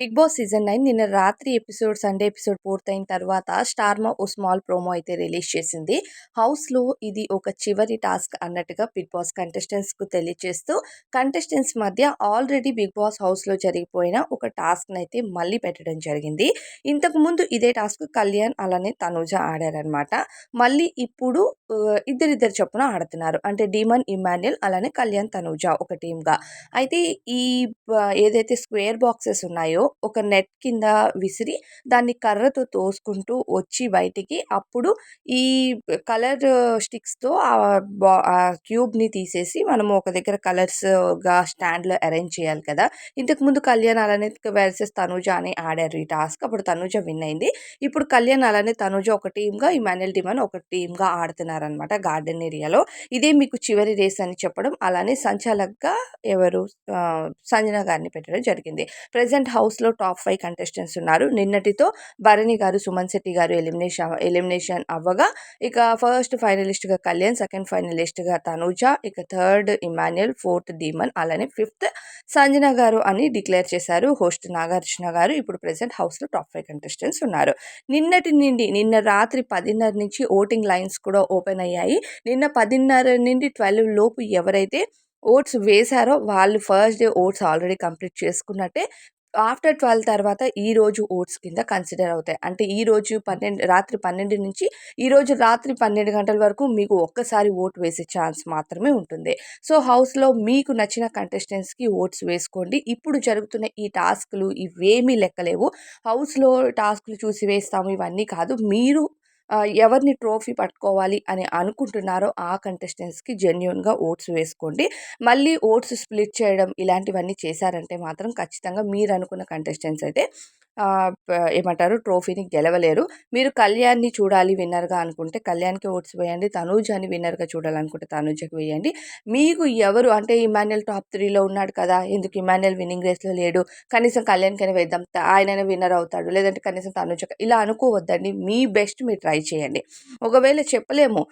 Big boss season nine నిన్న రాత్రి episode Sunday episode పూర్తయిన తర్వాత స్టార్మా ఓ స్మాల్ ప్రోమో అయితే రిలీజ్ చేసింది. హౌస్లో ఇది ఒక చివరి టాస్క్ అన్నట్టుగా బిగ్ బాస్ కంటెస్టెంట్స్కు తెలియజేస్తూ కంటెస్టెంట్స్ మధ్య ఆల్రెడీ బిగ్ బాస్ హౌస్లో జరిగిపోయిన ఒక టాస్క్ని అయితే మళ్ళీ పెట్టడం జరిగింది. ఇంతకుముందు ఇదే టాస్క్ కళ్యాణ్ అలానే తనూజ ఆడారనమాట మళ్ళీ ఇప్పుడు ఇద్దరిద్దరు చొప్పున ఆడుతున్నారు. అంటే డీమన్ ఇమాన్యుల్ అలానే కళ్యాణ్ తనూజ ఒక టీమ్గా. అయితే ఈ ఏదైతే స్క్వేర్ బాక్సెస్ ఉన్నాయో ఒక నెట్ కింద విసిరి దాన్ని కర్రతో తోసుకుంటూ వచ్చి బయటికి అప్పుడు ఈ కలర్ స్టిక్స్తో ఆ బా క్యూబ్ని తీసేసి మనము ఒక దగ్గర కలర్స్గా స్టాండ్లో అరేంజ్ చేయాలి కదా. ఇంతకుముందు కళ్యాణ్ అలానే వర్సెస్ తనుజ అని ఆడారు ఈ టాస్క్. అప్పుడు తనుజ విన్ అయింది. ఇప్పుడు కళ్యాణ్ అలానే తనుజ ఒక టీమ్గా ఇమాన్యుల్ డిమన్ ఒక టీమ్గా ఆడుతున్నారనమాట గార్డెన్ ఏరియాలో. ఇదే మీకు చివరి రేస్ అని చెప్పడం అలానే సంచాలక్గా ఎవరు సంజన గారిని పెట్టడం జరిగింది. ప్రజెంట్ హౌస్లో టాప్ ఫైవ్ కంటెస్టెంట్స్ ఉన్నారు. నిన్నటితో భరణి గారు సుమన్ శెట్టి గారు ఎలిమినేషన్ ఎలిమినేషన్ అవ్వగా ఇక ఫస్ట్ ఫైనలిస్ట్గా కళ్యాణ్ సెకండ్ ఫైనలిస్ట్గా తనూజ ఇక థర్డ్ ఇమాన్యుయల్ ఫోర్త్ డీమన్ అలానే ఫిఫ్త్ సంజన గారు అని డిక్లేర్ చేశారు. హోస్ట్ నాగార్జున గారు ఇప్పుడు ప్రెసెంట్ హౌస్లో టాప్ ఫైవ్ కంటెస్టెంట్స్ ఉన్నారు. నిన్నటి నుండి నిన్న రాత్రి పదిన్నర నుంచి ఓటింగ్ లైన్స్ కూడా ఓపెన్ అయ్యాయి. నిన్న పదిన్నర నుండి ట్వెల్వ్ లోపు ఎవరైతే ఓట్స్ వేశారో వాళ్ళు first day votes already complete చేసుకున్నట్టే after twelve తర్వాత ఈరోజు ఓట్స్ కింద కన్సిడర్ అవుతాయి. అంటే ఈరోజు పన్నెండు రాత్రి పన్నెండు నుంచి ఈరోజు రాత్రి పన్నెండు గంటల వరకు మీకు ఒక్కసారి ఓటు వేసే ఛాన్స్ మాత్రమే ఉంటుంది. సో హౌస్లో మీకు నచ్చిన కంటెస్టెంట్స్కి ఓట్స్ వేసుకోండి. ఇప్పుడు జరుగుతున్న ఈ టాస్క్లు ఇవేమీ లెక్కలేవు. హౌస్లో టాస్క్లు చూసి వేస్తాము ఇవన్నీ కాదు. మీరు ఎవరిని ట్రోఫీ పట్టుకోవాలి అని అనుకుంటున్నారో ఆ కంటెస్టెంట్స్కి జెన్యున్గా ఓట్స్ వేసుకోండి. మళ్ళీ ఓట్స్ స్ప్లిట్ చేయడం ఇలాంటివన్నీ చేశారంటే మాత్రం ఖచ్చితంగా మీరు అనుకున్న కంటెస్టెంట్స్ అయితే ఏమంటారు? ట్రోఫీని గెలవలేరు. మీరు కళ్యాణ్ని చూడాలి విన్నర్గా అనుకుంటే కళ్యాణ్కి ఓట్స్ వేయండి అని విన్నర్గా చూడాలనుకుంటే తనూజ్కి వేయండి. మీకు ఎవరు అంటే ఇమాన్యుల్ టాప్ త్రీలో ఉన్నాడు కదా ఎందుకు ఇమాన్యుల్ విన్నింగ్ రేస్లో లేడు? కనీసం కళ్యాణ్కైనా వేద్దాం ఆయననే విన్నర్ అవుతాడు లేదంటే కనీసం తనూజ్ ఇలా అనుకోవద్దండి. మీ బెస్ట్ మీరు ట్రై చేయండి. ఒకవేళ చెప్పలేము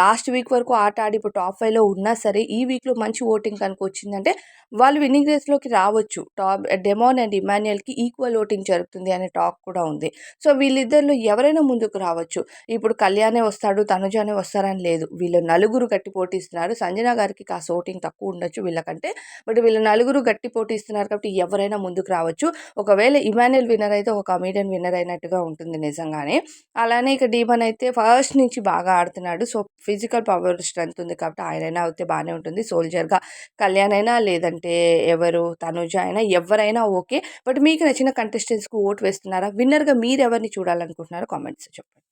లాస్ట్ వీక్ వరకు ఆట ఆడి ఇప్పుడు టాప్ ఫైవ్లో ఉన్నా సరే ఈ వీక్లో మంచి ఓటింగ్ కనుక వచ్చిందంటే వాళ్ళు విన్నింగ్ రేస్లోకి రావచ్చు. టాప్ డెమోన్ అండ్ ఇమాన్యుయల్కి ఈక్వల్ ఓటింగ్ జరుగుతుంది అనే టాక్ కూడా ఉంది. సో వీళ్ళిద్దరిలో ఎవరైనా ముందుకు రావచ్చు. ఇప్పుడు కళ్యాణే వస్తాడు తనుజానే వస్తారని లేదు. వీళ్ళు నలుగురు గట్టి పోటీస్తున్నారు. సంజన గారికి కాస్త ఓటింగ్ తక్కువ ఉండొచ్చు వీళ్ళకంటే. బట్ వీళ్ళు నలుగురు గట్టి పోటీస్తున్నారు కాబట్టి ఎవరైనా ముందుకు రావచ్చు. ఒకవేళ ఇమానుయల్ విన్నర్ అయితే ఒక కమీడియన్ విన్నర్ అయినట్టుగా ఉంటుంది నిజంగానే. అలానే ఇక డీమన్ అయితే ఫస్ట్ నుంచి బాగా ఆడుతున్నాడు. సో ఫిజికల్ పవర్ స్ట్రెంత్ ఉంది కాబట్టి ఆయనైనా అయితే బాగానే ఉంటుంది. సోల్జర్గా కళ్యాణ్ అయినా లేదంటే ఎవరు తనుజ అయినా ఎవరైనా ఓకే. బట్ మీకు నచ్చిన కంటెస్టెంట్స్కు ఓట్ వేస్తున్నారా? విన్నర్గా మీరు ఎవరిని చూడాలనుకుంటున్నారో కామెంట్స్ చెప్పండి.